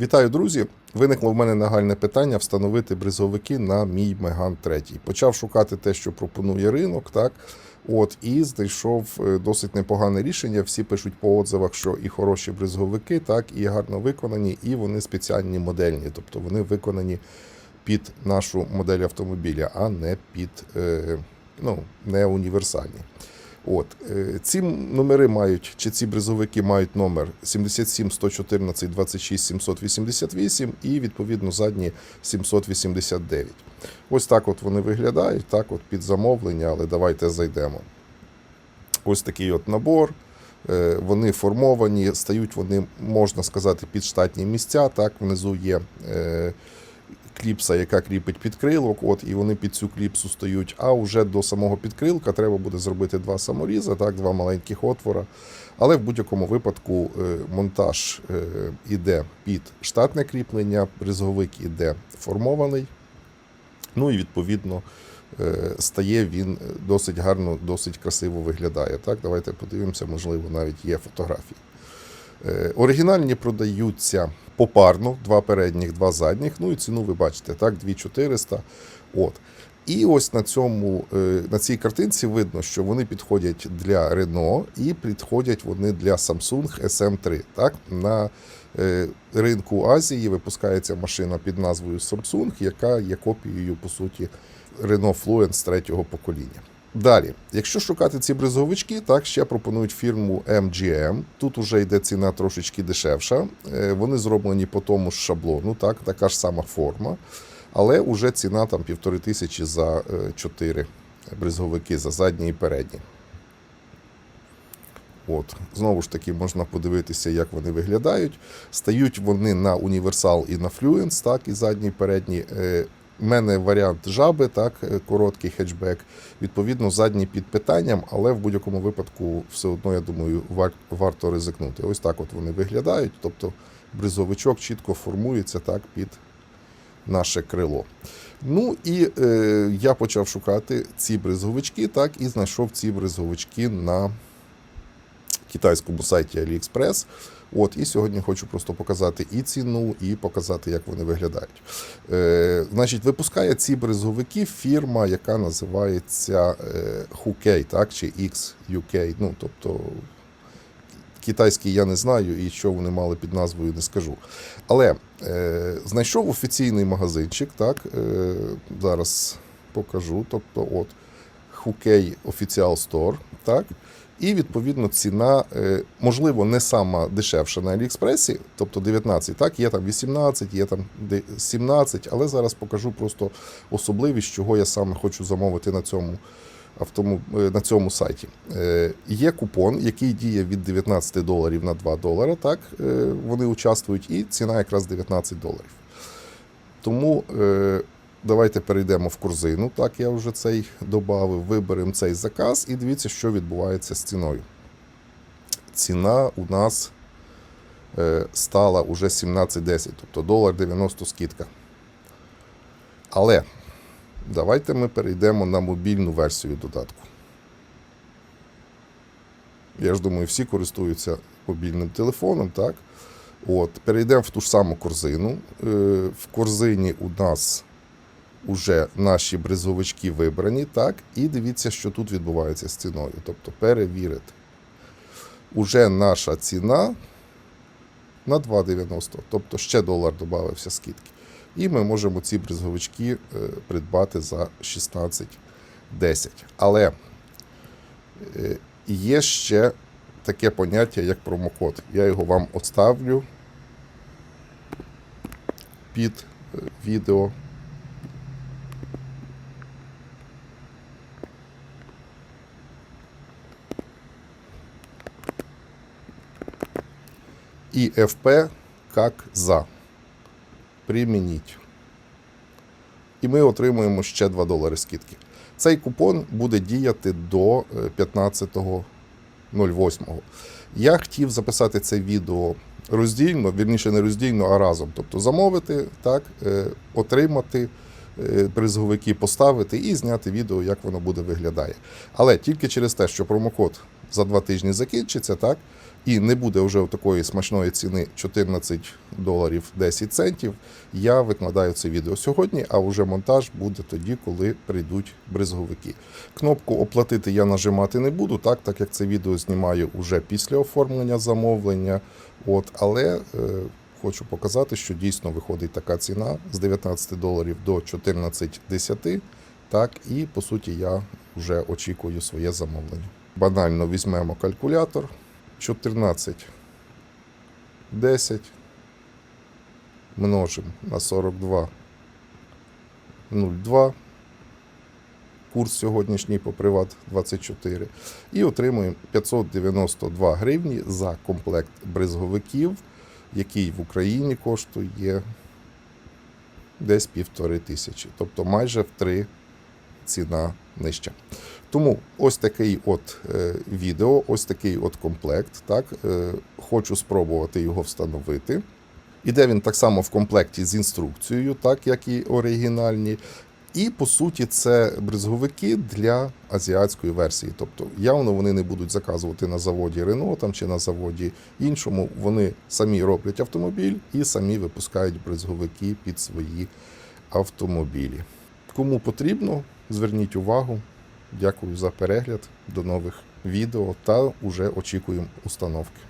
Вітаю, друзі! Виникло в мене нагальне питання встановити бризовики на мій Меган 3. Почав шукати те, що пропонує ринок, так. От, і знайшов е, досить непогане рішення. Всі пишуть по отзивах, що і хороші бризговики, так, і гарно виконані, і вони спеціальні модельні, тобто вони виконані під нашу модель автомобіля, а не під е, ну, не універсальні. От е, ці номери мають, чи ці бризовики мають номер 77 114 26 788 і відповідно задні 789. Ось так от вони виглядають, так от під замовлення, але давайте зайдемо. Ось такий от набор. Е, Вони формовані, стають вони, можна сказати, під штатні місця. Так, внизу є е, кліпса, яка кріпить підкрилок, от, і вони під цю кліпсу стають. А вже до самого підкрилка треба буде зробити два саморізи, так, два маленьких отвора. Але в будь-якому випадку е, монтаж е, іде під штатне кріплення, бризговик іде формований. Ну і відповідно е, стає він досить гарно, досить красиво виглядає. Так, давайте подивимося, можливо, навіть є фотографії. Оригінальні продаються попарно, два передніх, два задніх. Ну і ціну ви бачите, так, 2400. От. І ось на цьому е, на цій картинці видно, що вони підходять для Renault і підходять вони для Samsung SM3. Так? На е, ринку Азії випускається машина під назвою Samsung, яка є копією, по суті, Renault Fluence третього покоління. Далі, якщо шукати ці бризовички, так ще пропонують фірму MGM. Тут уже йде ціна трошечки дешевша. Е, Вони зроблені по тому ж шаблону, так, така ж сама форма, але вже ціна там півтори тисячі за е, чотири бризговики за задні і передні. От, знову ж таки, можна подивитися, як вони виглядають. Стають вони на універсал і на флюенс, так, і задній, і передній. У мене варіант жаби, так, е, короткий хетчбек. Відповідно, задній під питанням, але в будь-якому випадку все одно, я думаю, вар- варто ризикнути. Ось так от вони виглядають. Тобто бризовичок чітко формується так під наше крило. Ну і е, я почав шукати ці бризовички, так, і знайшов ці бризовички на китайському сайті AliExpress. От, і сьогодні хочу просто показати і ціну, і показати, як вони виглядають. Е, значить, випускає ці бризовики фірма, яка називається е, Hukei, так, чи XUK. Ну, тобто китайський я не знаю, і що вони мали під назвою, не скажу. Але е, знайшов офіційний магазинчик, так, е, зараз покажу. Тобто, от Hukei Official Store, так. І відповідно ціна, е, можливо, не сама дешевша на Аліекспресі, тобто 19, так, є там 18, є там 17, але зараз покажу просто особливість, чого я саме хочу замовити на цьому, е, на цьому сайті. Е, Є купон, який діє від 19 доларів на 2 долари, так, вони участвують, і ціна якраз 19 доларів. Тому давайте перейдемо в корзину. Так, я вже цей додав, виберемо цей заказ і дивіться, що відбувається з ціною. Ціна у нас е, стала уже 17,10, тобто долар 90 скидка. Але давайте ми перейдемо на мобільну версію додатку. Я ж думаю, всі користуються мобільним телефоном, так? От, перейдемо в ту ж саму корзину. Е, В корзині у нас уже наші бризовички вибрані, так? І дивіться, що тут відбувається з ціною. Тобто перевірити. Уже наша ціна на 2,90, тобто ще долар додався скидки. І ми можемо ці бризговички е, придбати за 16,10. Але е, є ще таке поняття, як промокод. Я його вам оставлю під е, відео. ИФП как за. Примініть. І ми отримуємо ще 2 долари скидки. Цей купон буде діяти до е, 15.08. Я хотів записати це відео роздільно, вірніше не роздільно, а разом. Тобто замовити, так, е, отримати е, призовики, поставити і зняти відео, як воно буде виглядає. Але тільки через те, що промокод за два тижні закінчиться, так, і не буде вже такої смачної ціни 14 доларів 10 центів, я викладаю це відео сьогодні, а вже монтаж буде тоді, коли прийдуть бризговики. Кнопку оплатити я нажимати не буду, так, так як це відео знімаю уже після оформлення замовлення. От, але е, хочу показати, що дійсно виходить така ціна з 19 доларів до 14,10. Так, і по суті я вже очікую своє замовлення. Банально візьмемо калькулятор. 14 10 множимо на 42 0,2 курс сьогоднішній по Приват 24 і отримуємо 592 гривні за комплект бризговиків, який в Україні коштує десь півтори тисячі, тобто майже в три ціна нижча. Тому ось такий от е, відео, ось такий от комплект. Так, е, хочу спробувати його встановити. Іде він так само в комплекті з інструкцією, так як і оригінальні. І по суті, це бризговики для азіатської версії. Тобто, явно вони не будуть заказувати на заводі Renault там, чи на заводі іншому. Вони самі роблять автомобіль і самі випускають бризговики під свої автомобілі. Кому потрібно, зверніть увагу. Дякую за перегляд. До нових відео та уже очікуємо установки.